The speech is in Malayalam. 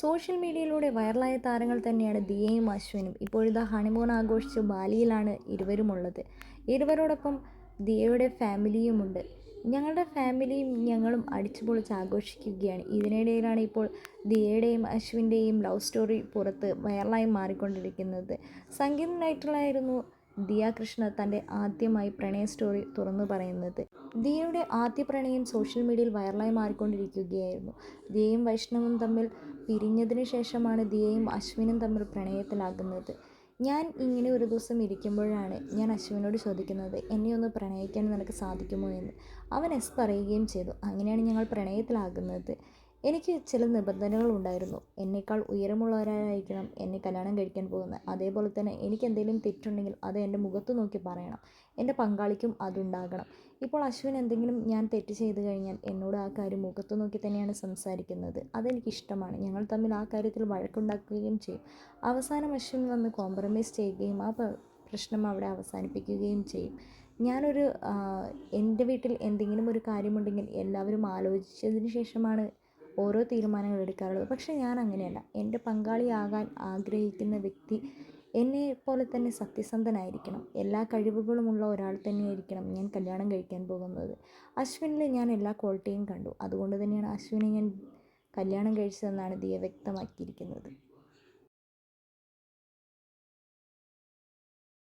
സോഷ്യൽ മീഡിയയിലൂടെ വൈറലായ താരങ്ങൾ തന്നെയാണ് ദിയയും അശ്വിനും. ഇപ്പോഴിതാ ഹണിമൂൺ ആഘോഷിച്ച് ബാലിയിലാണ് ഇരുവരുമുള്ളത്. ഇരുവരോടൊപ്പം ദിയയുടെ ഫാമിലിയുമുണ്ട്. ഞങ്ങളുടെ ഫാമിലിയും ഞങ്ങളും അടിച്ചുപൊളിച്ച് ആഘോഷിക്കുകയാണ്. ഇതിനിടയിലാണ് ഇപ്പോൾ ദിയയുടെയും അശ്വിന്റെയും ലവ് സ്റ്റോറി പുറത്ത് വൈറലായി മാറിക്കൊണ്ടിരിക്കുന്നത്. സംഗീത നൈറ്റിലായിരുന്നു ദിയ കൃഷ്ണ തന്റെ ആദ്യമായി പ്രണയ സ്റ്റോറി തുറന്നു പറയുന്നത്. ദിയയുടെ ആദ്യ പ്രണയം സോഷ്യൽ മീഡിയയിൽ വൈറലായി മാറിക്കൊണ്ടിരിക്കുകയായിരുന്നു. ദിയയും വൈഷ്ണവും തമ്മിൽ പിരിഞ്ഞതിന് ശേഷമാണ് ദിയയും അശ്വിനും തമ്മിൽ പ്രണയത്തിലാകുന്നത്. ഞാൻ ഇങ്ങനെ ഒരു ദിവസം ഇരിക്കുമ്പോഴാണ് ഞാൻ അശ്വിനോട് ചോദിക്കുന്നത് എന്നെ ഒന്ന് പ്രണയിക്കാൻ നിനക്ക് സാധിക്കുമോ? എന്ന്. അവൻ എസ് പറയുകയും ചെയ്തു. അങ്ങനെയാണ് ഞങ്ങൾ പ്രണയത്തിലാകുന്നത്. എനിക്ക് ചില നിബന്ധനകൾ ഉണ്ടായിരുന്നു. എന്നേക്കാൾ ഉയരമുള്ളവരായിരിക്കണം എന്നെ കല്യാണം കഴിക്കാൻ പോകുന്നത്. അതേപോലെ തന്നെ എനിക്ക് എന്തെങ്കിലും തെറ്റുണ്ടെങ്കിൽ അത് എന്റെ മുഖത്ത് നോക്കി പറയണം. എന്റെ പങ്കാളിക്കും അതുണ്ടാകണം. ഇപ്പോൾ അശ്വിൻ എന്തെങ്കിലും ഞാൻ തെറ്റ് ചെയ്തു കഴിഞ്ഞാൽ എന്നോട് ആ കാര്യം മുഖത്ത് നോക്കി തന്നെയാണ് സംസാരിക്കുന്നത്. അതെനിക്കിഷ്ടമാണ് ഞങ്ങൾ തമ്മിൽ ആ കാര്യത്തിൽ വഴക്കുണ്ടാക്കുകയും ചെയ്യും. അവസാനം അശ്വിൻ വന്ന് കോംപ്രമൈസ് ചെയ്യുകയും ആ പ്രശ്നം അവിടെ അവസാനിപ്പിക്കുകയും ചെയ്യും. ഞാനൊരു എന്റെ വീട്ടിൽ എന്തെങ്കിലും ഒരു കാര്യമുണ്ടെങ്കിൽ എല്ലാവരും ആലോചിച്ചതിന് ശേഷമാണ് ഓരോ തീരുമാനങ്ങൾ എടുക്കാറുള്ളത്. പക്ഷേ ഞാൻ അങ്ങനെയല്ല എന്റെ പങ്കാളിയാകാൻ ആഗ്രഹിക്കുന്ന വ്യക്തി എന്നെ പോലെ തന്നെ സത്യസന്ധനായിരിക്കണം. എല്ലാ കഴിവുകളുമുള്ള ഒരാൾ തന്നെയായിരിക്കണം ഞാൻ കല്യാണം കഴിക്കാൻ പോകുന്നത്. അശ്വിനിൽ ഞാൻ എല്ലാ ക്വാളിറ്റിയും കണ്ടു. അതുകൊണ്ട് തന്നെയാണ് അശ്വിനെ ഞാൻ കല്യാണം കഴിച്ചതെന്നാണ് ദിയ വ്യക്തമാക്കിയിരിക്കുന്നത്.